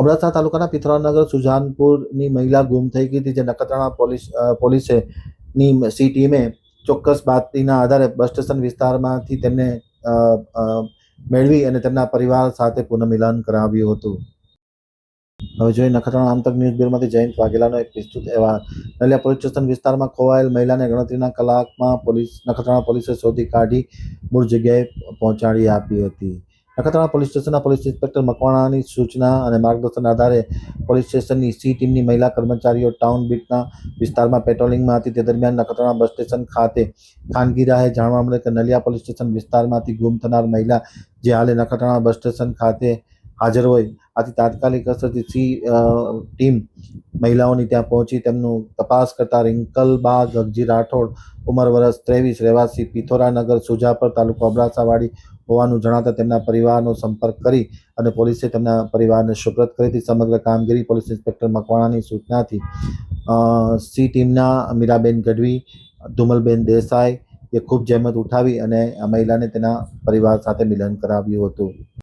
અબડાસા તાલુકાના પિથોરાનગર સુજાનપુરની મહિલા ગુમ થઈ ગઈ હતી, જે નખત્રાણા પોલીસ પોલીસેની સી ટીમે ચોક્કસ બાતમીના આધારે બસ સ્ટેશન વિસ્તારમાંથી તેમને મેળવી અને તેમના પરિવાર સાથે પુનઃમિલન કરાવ્યું હતું. હવે જોઈએ નખત્રાણા આમતક ન્યૂઝ બ્યુરોમાંથી જયંત વાઘેલાનો એક વિસ્તૃત અહેવાલ. નલિયા પોલીસ સ્ટેશન વિસ્તારમાં ખોવાયેલ મહિલાને ગણતરીના કલાકમાં પોલીસ, નખત્રાણા પોલીસે શોધી કાઢી મૂળ જગ્યાએ પહોંચાડી આપી હતી. નખત્રાણા પોલીસ સ્ટેશનના પોલીસ ઇન્સ્પેક્ટર મકવાણાની સૂચના અને માર્ગદર્શન આધારે પોલીસ સ્ટેશનની સી ટીમની મહિલા કર્મચારીઓ ટાઉન બીટના વિસ્તારમાં પેટ્રોલિંગમાં હતી. તે દરમિયાન નખત્રાણા બસ સ્ટેશન ખાતે ખાનગી રાહે જાણવા મળે કે નલિયા પોલીસ સ્ટેશન વિસ્તારમાંથી ગુમ થનાર મહિલા જે હાલે નખત્રાણા બસ સ્ટેશન ખાતે હાજર હોય, આથી તાત્કાલિક અસરથી સી ટીમ મહિલાઓની ત્યાં પહોંચી. તેમનું તપાસ કરતા રિંકલબા ગગજી રાઠોડ, ઉંમર વર્ષ ત્રેવીસ, રહેવાસી પિથોરાનગર, સુજાપર તાલુકો અબડાસાવાડી હોવાનું જણાતા તેમના પરિવારનો સંપર્ક કરી અને પોલીસે તેમના પરિવારને સુપ્રત કરી હતી. સમગ્ર કામગીરી પોલીસ ઇન્સ્પેક્ટર મકવાણાની સૂચનાથી સી ટીમના મીરાબેન ગઢવી, ધુમલબેન દેસાઈ એ ખૂબ જહેમત ઉઠાવી અને આ મહિલાને તેના પરિવાર સાથે મિલન કરાવ્યું હતું.